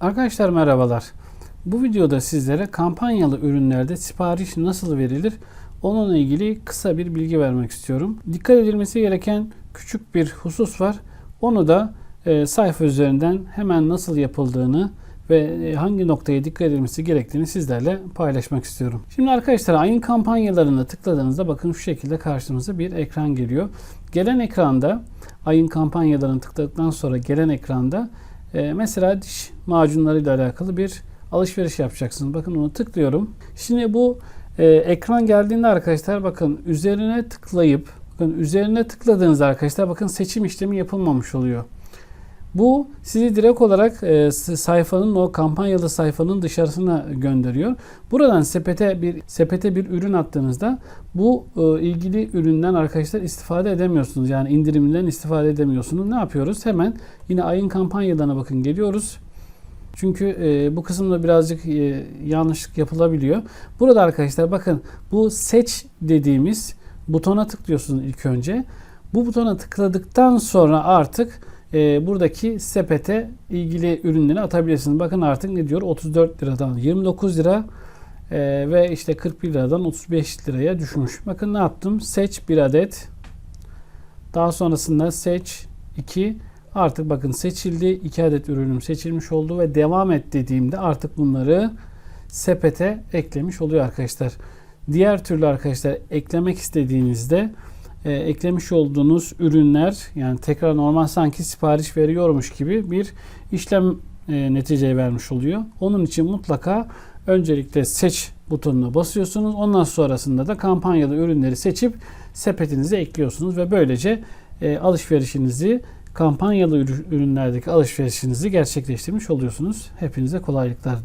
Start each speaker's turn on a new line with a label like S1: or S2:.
S1: Arkadaşlar merhabalar. Bu videoda sizlere kampanyalı ürünlerde sipariş nasıl verilir onunla ilgili kısa bir bilgi vermek istiyorum. Dikkat edilmesi gereken küçük bir husus var. Onu da e, sayfa üzerinden hemen nasıl yapıldığını ve e, hangi noktaya dikkat edilmesi gerektiğini sizlerle paylaşmak istiyorum. Şimdi arkadaşlar ayın kampanyalarına tıkladığınızda bakın şu şekilde karşınıza bir ekran geliyor. Gelen ekranda ayın kampanyalarını tıkladıktan sonra gelen ekranda e, mesela diş macunlarıyla alakalı bir alışveriş yapacaksınız. Bakın onu tıklıyorum. Şimdi bu e, ekran geldiğinde arkadaşlar bakın üzerine tıklayıp bakın üzerine tıkladığınızda arkadaşlar bakın seçim işlemi yapılmamış oluyor. Bu sizi direkt olarak e, sayfanın o kampanyalı sayfanın dışarısına gönderiyor. Buradan sepete bir sepete bir ürün attığınızda bu e, ilgili üründen arkadaşlar istifade edemiyorsunuz. Yani indiriminden istifade edemiyorsunuz. Ne yapıyoruz? Hemen yine ayın kampanyalarına bakın geliyoruz. Çünkü e, bu kısımda birazcık e, yanlışlık yapılabiliyor. Burada arkadaşlar bakın bu seç dediğimiz butona tıklıyorsunuz ilk önce. Bu butona tıkladıktan sonra artık e, buradaki sepete ilgili ürünleri atabilirsiniz. Bakın artık ne diyor? 34 liradan 29 lira e, ve işte 41 liradan 35 liraya düşmüş. Bakın ne yaptım? Seç bir adet. Daha sonrasında seç 2 artık bakın seçildi. 2 adet ürünüm seçilmiş oldu ve devam et dediğimde artık bunları sepete eklemiş oluyor arkadaşlar. Diğer türlü arkadaşlar eklemek istediğinizde e, eklemiş olduğunuz ürünler yani tekrar normal sanki sipariş veriyormuş gibi bir işlem e, netice vermiş oluyor. Onun için mutlaka öncelikle seç butonuna basıyorsunuz. Ondan sonrasında da kampanyalı ürünleri seçip sepetinize ekliyorsunuz ve böylece e, alışverişinizi kampanyalı ürünlerdeki alışverişinizi gerçekleştirmiş oluyorsunuz. Hepinize kolaylıklar